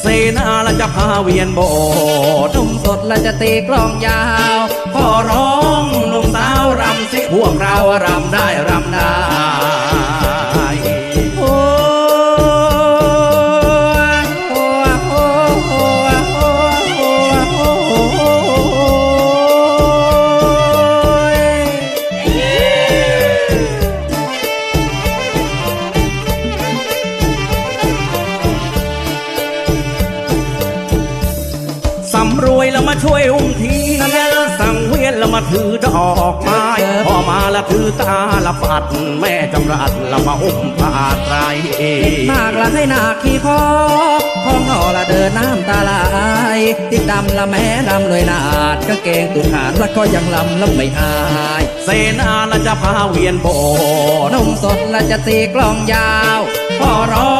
เสนาละจะพาเวียนโบสถ์หนุ่มสดและจะตีกลองยาว ขอร้องหนุ่มสาวรำสิพวกเรารำได้รำได้ สำรวยแล้วมาช่วยอุ้มทีสั่งเวียนแล้วมาถือดอกไม้พอมาแล้วถือตาละปัด แม่จำรัดแล้วมาอุ้มผ้าไตรนาคละให้นาคขี่คอของนอละเดินน้ำตาไหลติดดำละแม่ดำเลยนาดกางเกงตุนหานแล้วก็ยังลำแล้วไม่อายเสนาละจะพาเวียนโบสถ์หนุ่มสดและจะตีกลองยาวขอร้อง